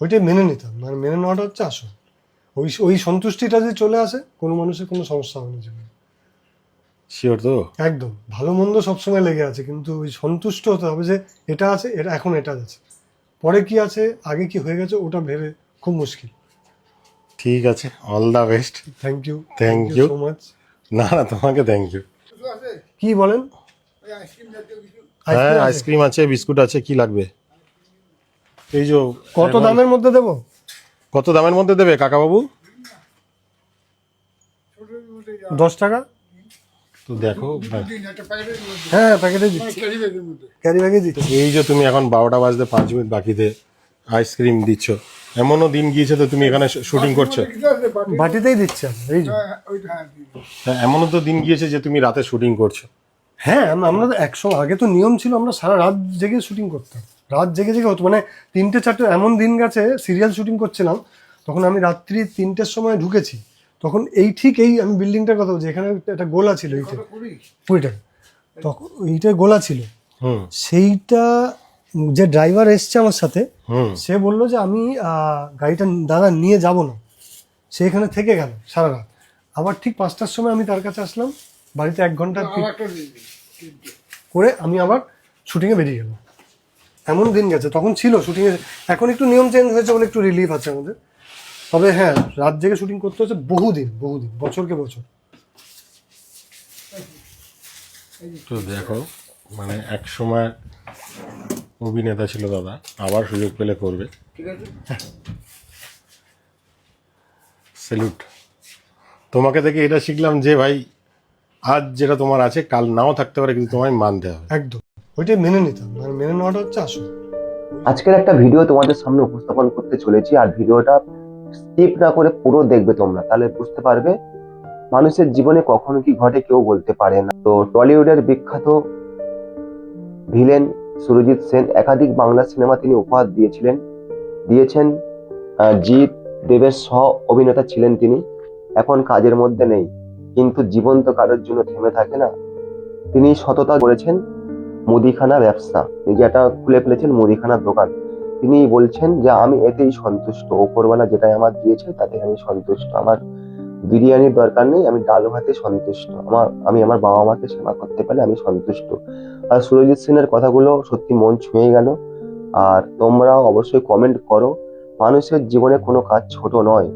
ওইটাই মেনে নিতাম। মানে মেনে নেওয়াটা হচ্ছে আসল। ওই ওই সন্তুষ্টিটা যদি চলে আসে কোনো মানুষের কোনো সমস্যা হবে না জীবনে। শিওর তো? একদম। ভালো মন্দ সবসময় লেগে আছে কিন্তু ওই সন্তুষ্ট হতে হবে যে এটা আছে এটা এখন এটা আছে। পরে কি আছে আগে কি হয়ে গেছে ওটা ভেবে খুব মুশকিল। ঠিক আছে all the best thank you thank you so much না না তোমাকে থ্যাংক ইউ কি বলেন? হ্যাঁ আইসক্রিম আছে বিস্কুট আছে কি লাগবে? এই যে কত দামের মধ্যে দেবো? কত দামের মধ্যে দেবে কাকাবাবু? দশ টাকা? তো দেখো হ্যাঁ প্যাকেটে ক্যারি ব্যাগে দিচ্ছি। এই যে তুমি এখন বারোটা বাজতে পাঁচ মিনিট বাকিতে আইসক্রিম দিচ্ছ। এমনও দিন গিয়েছে তো তুমি এখানে শুটিং করছ। বাটিতেই দিচ্ছি এই যে। হ্যাঁ, এমনও তো দিন গিয়েছে যে তুমি রাতে শুটিং করছ। হ্যাঁ আম- আমরা তো একশো আগে তো নিয়ম ছিল আমরা সারা রাত জেগে শুটিং করতাম। রাত জেগে জেগে হতো। মানে তিনটে চারটে এমন দিন গেছে সিরিয়াল শুটিং করছিলাম তখন আমি রাত্রি তিনটের সময় ঢুকেছি। তখন এই ঠিক এই আমি বিল্ডিংটার কথা বলছি এখানে একটা গোলা ছিল এইটা। কুড়িটা। তখন এইটা গোলা ছিল। হুম। সেইটা যে ড্রাইভার এসছে আমার সাথে হুম। সে বলল যে আমি গাড়িটা দাদা নিয়ে যাব না। সে এখানে থেকে গেল সারা রাত। আবার ঠিক পাঁচটার সময় আমি তার কাছে আসলাম বাড়িতে এক ঘণ্টা করে আমি আবার শুটিংয়ে বেরিয়ে গেলাম। এমন দিন গেছে তখন ছিল শুটিংয়ে এখন একটু নিয়ম চেঞ্জ হয়েছে বলে একটু রিলিফ আছে আমাদের। তবে হ্যাঁ রাত জেগে শুটিং করতে হচ্ছে বহুদিন বহুদিন বছরকে বছর। তো দেখো মানে এক সময় অভিনেতা ছিল দাদা আবার সুযোগ পেলে করবে। স্যালুট তোমাকে দেখে এটা শিখলাম যে ভাই আজ যেটা তোমার আছে কাল নাও থাকতে পারে কিন্তু তোমায় মানতে হবে। একদম। ওইটাই মেনে নিতাম মানে মেনে নেওয়াটা হচ্ছে আসল। আজকের একটা ভিডিও তোমাদের সামনে উপস্থাপন করতে চলেছি, আর ভিডিওটা স্কিপ না করে পুরো দেখবে তোমরা, তাহলে বুঝতে পারবে মানুষের জীবনে কখনো কি ঘটে কেউ বলতে পারে না। তো টলিউডের বিখ্যাত ভিলেন সুরজিৎ সেন, একাধিক বাংলা সিনেমা তিনি উপহার দিয়েছিলেন, দিয়েছেন জিৎ দেবের সহ অভিনেতা ছিলেন তিনি, এখন কাজের মধ্যে নেই, কিন্তু জীবন তো কারোর জন্য থেমে থাকে না। তিনি সততা করেছেন মুদিখানা ব্যবসা। নিজে খুলে ফেলেছেন মুদিখানার দোকান। তিনি বলছেন যে, আমি এতেই সন্তুষ্ট। ওপরওয়ালা যেটাই আমার দিয়েছে, তাতে আমি সন্তুষ্ট। আমার বিরিয়ানির দরকার নেই, আমি ডাল ভাতে সন্তুষ্ট। আমার, আমি আমার বাবা মাকে সেবা করতে পারলে আমি সন্তুষ্ট। আর সুরজিৎ সেনের কথাগুলো সত্যি মন ছুঁয়ে গেল। আর তোমরাও অবশ্যই কমেন্ট করো। মানুষের জীবনে কোনো কাজ ছোট নয়।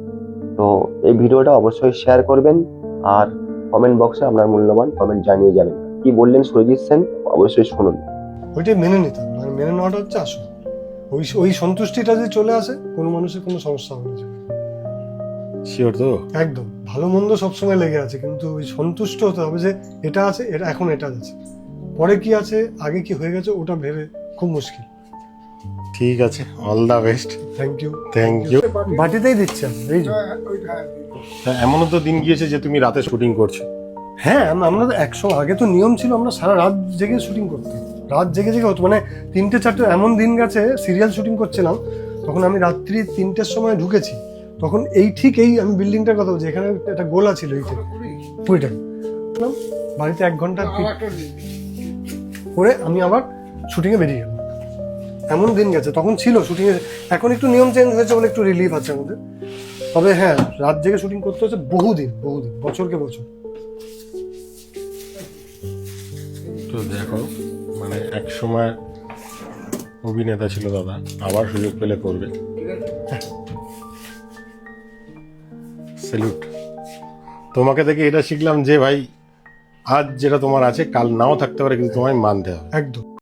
তো এই ভিডিওটা অবশ্যই শেয়ার করবেন। আর কমেন্ট বক্সে আপনার মূল্যবান কমেন্ট জানিয়ে যাবেন। কি বললেন সুরজিৎ সেন অবশ্যই শুনুন। ওইটাই মেনে নিতাম মানে মেনে নেওয়াটা হচ্ছে আসল। ওই ওই সন্তুষ্টিটা যদি চলে আসে কোনো মানুষের কোনো সমস্যা হবে না। শিওর তো? একদম। ভালো মন্দ সবসময় লেগে আছে কিন্তু ওই সন্তুষ্ট হতে হবে যে এটা আছে এটা এখন এটা আছে। পরে কি আছে আগে কি হয়ে গেছে ওটা ভেবে খুব মুশকিল। ঠিক আছে all the best thank you thank you বাটিতেই দিচ্ছি আমি এই যে। হ্যাঁ, এমনও তো দিন গিয়েছে যে তুমি রাতে শুটিং করছ। হ্যাঁ আমরা তো একশো আগে তো নিয়ম ছিল আমরা সারা রাত জেগে শুটিং করতাম। রাত জেগে জেগে হতো মানে তিনটে চারটে এমন দিন গেছে সিরিয়াল শুটিং করছিলাম তখন আমি রাত্রি তিনটের সময় ঢুকেছি। তখন এই ঠিক এই আমি বিল্ডিংটার কথা বলছি এখানে একটা গোলা ছিল এইটা কুড়িটা বাড়িতে এক ঘণ্টা করে আমি আবার শুটিংয়ে বেরিয়ে গেলাম। এমন দিন গেছে তখন ছিল শুটিংয়ে এখন একটু নিয়ম চেঞ্জ হয়েছে বলে একটু রিলিফ আছে আমাদের। তবে হ্যাঁ রাত জেগে শুটিং করতে হচ্ছে বহুদিন বহুদিন বছরকে বছর। তো দেখো মানে এক সময় অভিনেতা ছিল দাদা, আবার সুযোগ পেলে করবে। স্যালুট তোমাকে দেখে এটা শিখলাম যে ভাই, আজ যেটা তোমার আছে, কাল নাও থাকতে পারে, কিন্তু তোমায় মানতে হবে। একদম।